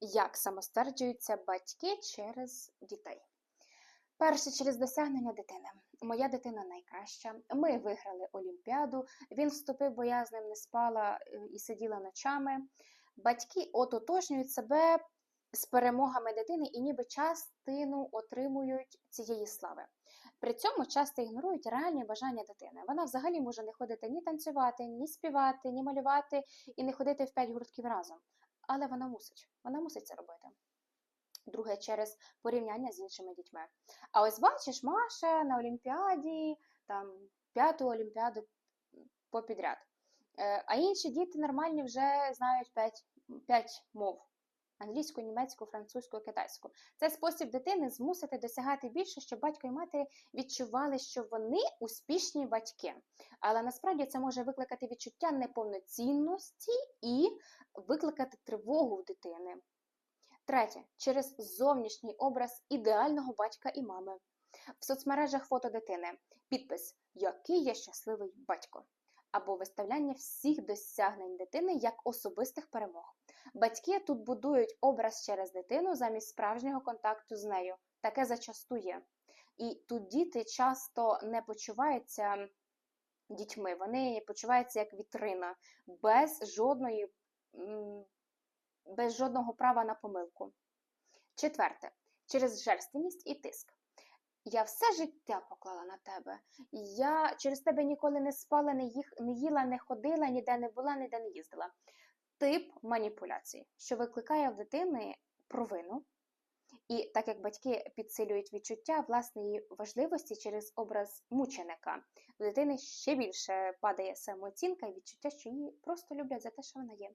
Як самостверджуються батьки через дітей? Перше, через досягнення дитини. Моя дитина найкраща. Ми виграли Олімпіаду. Він вступив, бо я з ним не спала е, і сиділа ночами. Батьки ототожнюють себе з перемогами дитини і ніби частину отримують цієї слави. При цьому часто ігнорують реальні бажання дитини. Вона взагалі може не ходити ні танцювати, ні співати, ні малювати і не ходити в п'ять гуртків разом. Але вона мусить. Вона мусить це робити. Друге, через порівняння з іншими дітьми. А ось бачиш, Маша на Олімпіаді, там п'яту Олімпіаду попідряд. Е, А інші діти нормальні вже знають п'ять, п'ять мов: англійську, німецьку, французьку, китайську. Це спосіб дитини змусити досягати більше, щоб батько і мати відчували, що вони успішні батьки. Але насправді це може викликати відчуття неповноцінності і викликати тривогу в дитини. Третє, через зовнішній образ ідеального батька і мами. В соцмережах фото дитини. Підпис Який я щасливий батько. Або виставляння всіх досягнень дитини як особистих перемог. Батьки тут будують образ через дитину замість справжнього контакту з нею. Таке зачасту є. І тут діти часто не почуваються дітьми, вони почуваються як вітрина, без жодної. без жодного права на помилку. Четверте, через жерственність і тиск. Я все життя поклала на тебе. Я через тебе ніколи не спала, не, їх, не їла, не ходила, ніде не була, ніде не їздила. Тип маніпуляції, що викликає в дитини провину. І так як батьки підсилюють відчуття власної важливості через образ мученика, у дитини ще більше падає самооцінка і відчуття, що її просто люблять за те, що вона є.